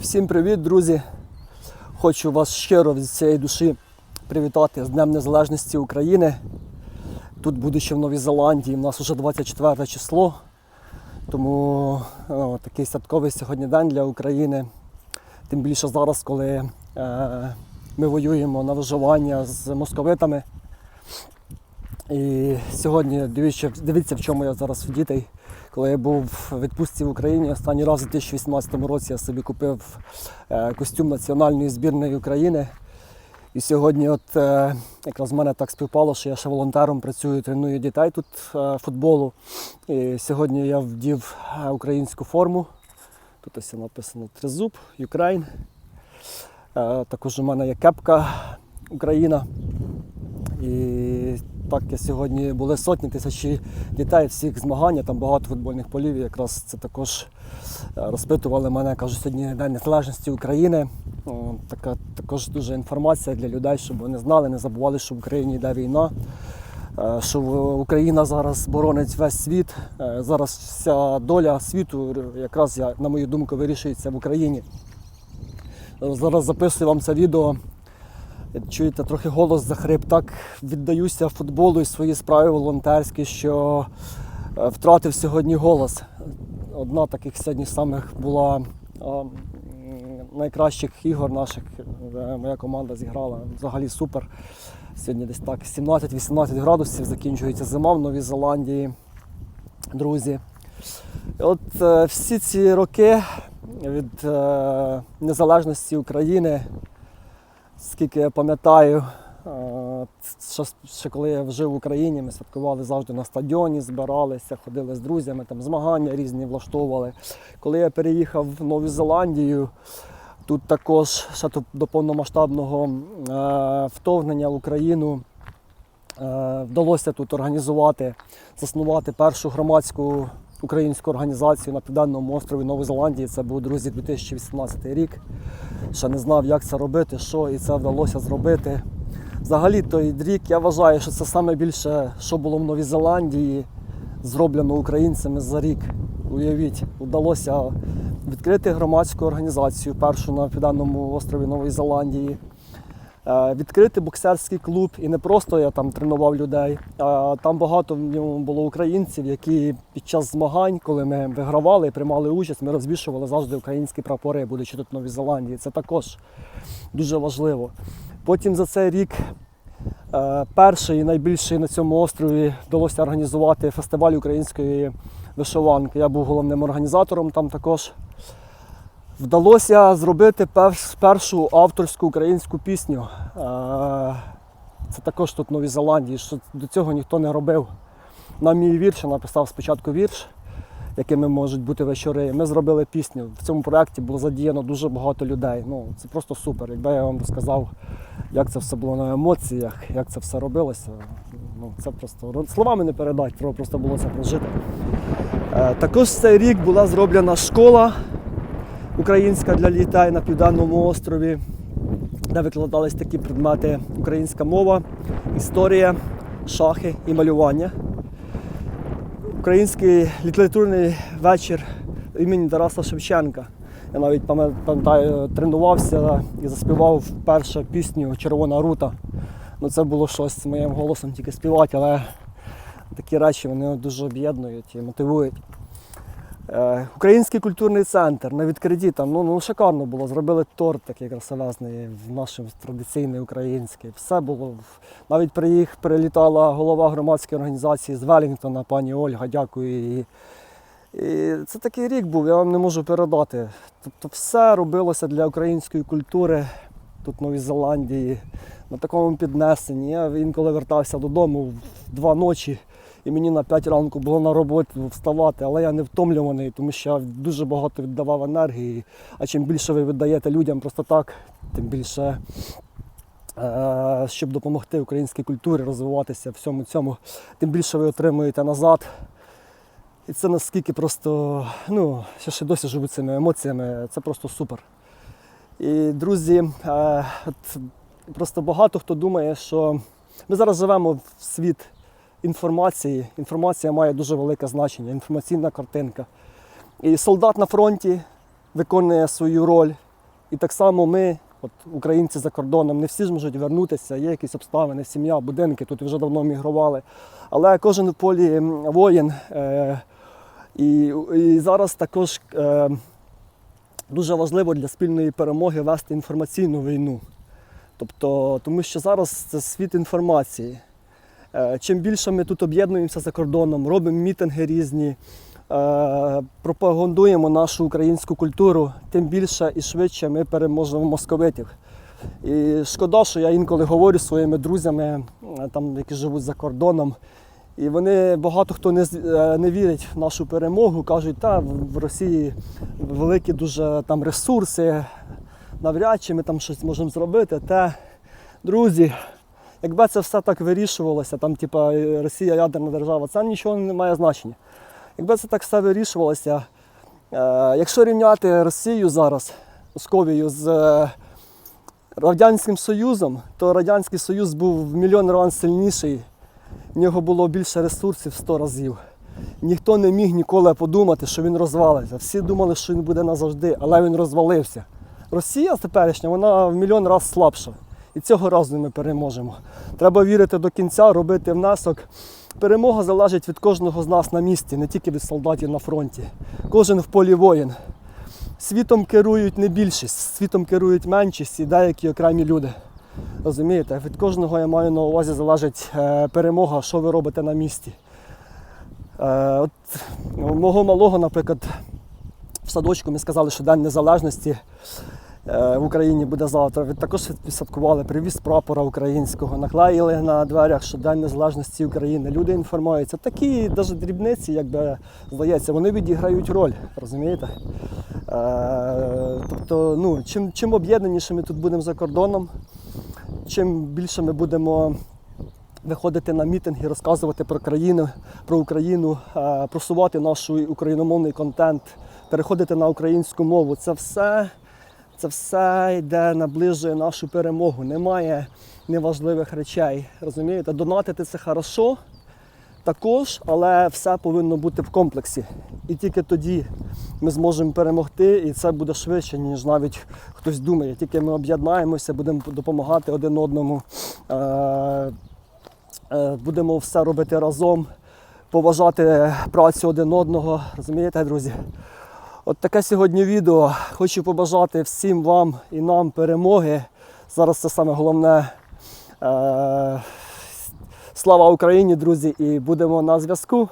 Всім привіт, друзі! Хочу вас щиро від цієї душі привітати з Днем Незалежності України. Тут, будучи в Новій Зеландії, у нас вже 24 число, тому о, такий святковий сьогодні день для України. Тим більше зараз, коли е, ми воюємо на виживання з московитами. І сьогодні дивіться, дивіться, в чому я зараз в дітей. Коли я був в відпустці в Україні, останній раз у 2018 році я собі купив е, костюм національної збірної України. І сьогодні, от е, якраз в мене так співпало, що я ще волонтером працюю, треную дітей тут е, футболу. І сьогодні я вдів українську форму. Тут ось написано Тризуб, Ukraine. Також у мене є кепка Україна. І так як сьогодні були сотні тисячі дітей всіх змагань, там багато футбольних полів. І якраз це також е, розпитували мене, кажуть, сьогодні День Незалежності України. Така також дуже інформація для людей, щоб вони знали, не забували, що в Україні йде війна. е, Що Україна зараз боронить весь світ. Е, Зараз вся доля світу, якраз я, на мою думку, вирішується в Україні. Зараз записую вам це відео. Чуєте, трохи голос захрип. Так віддаюся футболу і своїй справі волонтерській, що е, втратив сьогодні голос. Одна таких сьогодні самих була а, найкращих ігор наших, де моя команда зіграла. Взагалі супер. Сьогодні десь так 17-18 градусів закінчується зима в Новій Зеландії. Друзі. От е, всі ці роки від е, незалежності України скільки я пам'ятаю, е, ще, коли я жив в Україні, ми святкували завжди на стадіоні, збиралися, ходили з друзями, там змагання різні влаштовували. Коли я переїхав в Нову Зеландію, тут також ще до повномасштабного е, вторгнення в Україну е, вдалося тут організувати, заснувати першу громадську українську організацію на південному острові Нової Зеландії. Це був друзі 2018 рік. Ще не знав, як це робити, що, і це вдалося зробити. Взагалі той рік я вважаю, що це найбільше, що було в Новій Зеландії, зроблено українцями за рік. Уявіть, вдалося відкрити громадську організацію, першу на південному острові Нової Зеландії. Е, Відкрити боксерський клуб, і не просто я там тренував людей, а там багато в ньому було українців, які під час змагань, коли ми вигравали і приймали участь, ми розвішували завжди українські прапори, будучи тут в Новій Зеландії. Це також дуже важливо. Потім за цей рік е, перший і найбільший на цьому острові вдалося організувати фестиваль української вишиванки. Я був головним організатором там також. Вдалося зробити першу авторську українську пісню. Е, Це також тут в Новій Зеландії, що до цього ніхто не робив. На мій вірш я написав спочатку вірш, якими можуть бути вечори. Ми зробили пісню. В цьому проєкті було задіяно дуже багато людей. Ну, це просто супер. Якби я вам розказав, як це все було на емоціях, як це все робилося. Ну, це просто словами не передати, треба просто було це прожити. Е, Також цей рік була зроблена школа українська для дітей на південному острові, де викладались такі предмети українська мова, історія, шахи і малювання. Український літературний вечір імені Тараса Шевченка. Я навіть пам'ятаю, тренувався і заспівав вперше пісню Червона рута. Ну, це було щось моїм голосом тільки співати, але такі речі вони дуже об'єднують і мотивують. Е, Український культурний центр на відкритті там ну, ну шикарно було. Зробили торт такий в нашому традиційний український. Все було. Навіть приїх прилітала голова громадської організації з Велінгтона, пані Ольга, дякую їй. І це такий рік був, я вам не можу передати. Тобто все робилося для української культури тут в Новій Зеландії, на такому піднесенні. Я інколи вертався додому в два ночі. І мені на 5 ранку було на роботу вставати, але я не втомлюваний, тому що я дуже багато віддавав енергії. А чим більше ви віддаєте людям просто так, тим більше, е, щоб допомогти українській культурі розвиватися всьому цьому, тим більше ви отримуєте назад. І це наскільки просто, ну, я ще досі живу цими емоціями, це просто супер. І друзі, е, просто багато хто думає, що ми зараз живемо в світ інформації. Інформація має дуже велике значення, інформаційна картинка. І солдат на фронті виконує свою роль, І так само ми, от, українці за кордоном, не всі ж можуть вернутися, є якісь обставини, сім'я, будинки, тут вже давно мігрували. Але кожен в полі воїн. Е, і, і зараз також е, дуже важливо для спільної перемоги вести інформаційну війну. Тобто, тому що зараз це світ інформації. Е, Чим більше ми тут об'єднуємося за кордоном, робимо мітинги різні, е, пропагандуємо нашу українську культуру, тим більше і швидше ми переможемо московитів. І шкода, що я інколи говорю зі своїми друзями, е, там, які живуть за кордоном, і вони багато хто не, не вірить в нашу перемогу, кажуть, та в Росії великі дуже там ресурси, навряд чи ми там щось можемо зробити. Та, друзі, якби це все так вирішувалося, там, типа, Росія ядерна держава, це нічого не має значення. Якби це так все вирішувалося, е, якщо рівняти Росію зараз, Московію з е, Радянським Союзом, то Радянський Союз був в мільйон разів сильніший, в нього було більше ресурсів в 100 разів. Ніхто не міг ніколи подумати, що він розвалиться. Всі думали, що він буде назавжди, але він розвалився. Росія теперішня, вона в мільйон разів слабша. І цього разу ми переможемо. Треба вірити до кінця, робити внесок. Перемога залежить від кожного з нас на місці, не тільки від солдатів на фронті. Кожен в полі воїн. Світом керують не більшість, світом керують меншість і деякі окремі люди. Розумієте, від кожного я маю на увазі залежить е, перемога, що ви робите на місці. Е, от, мого малого, наприклад, в садочку ми сказали, що День Незалежності в Україні буде завтра. Також відсвяткували, привіз прапора українського, наклеїли на дверях, що День Незалежності України. Люди інформуються. Такі навіть дрібниці, якби здається, вони відіграють роль, розумієте? Е, тобто, ну, чим, чим об'єднаніше ми тут будемо за кордоном, чим більше ми будемо виходити на мітинги, розказувати про країну, про Україну, е, просувати наш україномовний контент, переходити на українську мову. Це все, це все йде, наближує нашу перемогу. Немає неважливих речей. Розумієте, донатити це хорошо. Також, але все повинно бути в комплексі. І тільки тоді ми зможемо перемогти, і це буде швидше, ніж навіть хтось думає. Тільки ми об'єднаємося, будемо допомагати один одному, е, е, будемо все робити разом, поважати працю один одного. Розумієте, друзі? От таке сьогодні відео. Хочу побажати всім вам і нам перемоги. Зараз це саме головне. Е, Слава Україні, друзі, і будемо на зв'язку.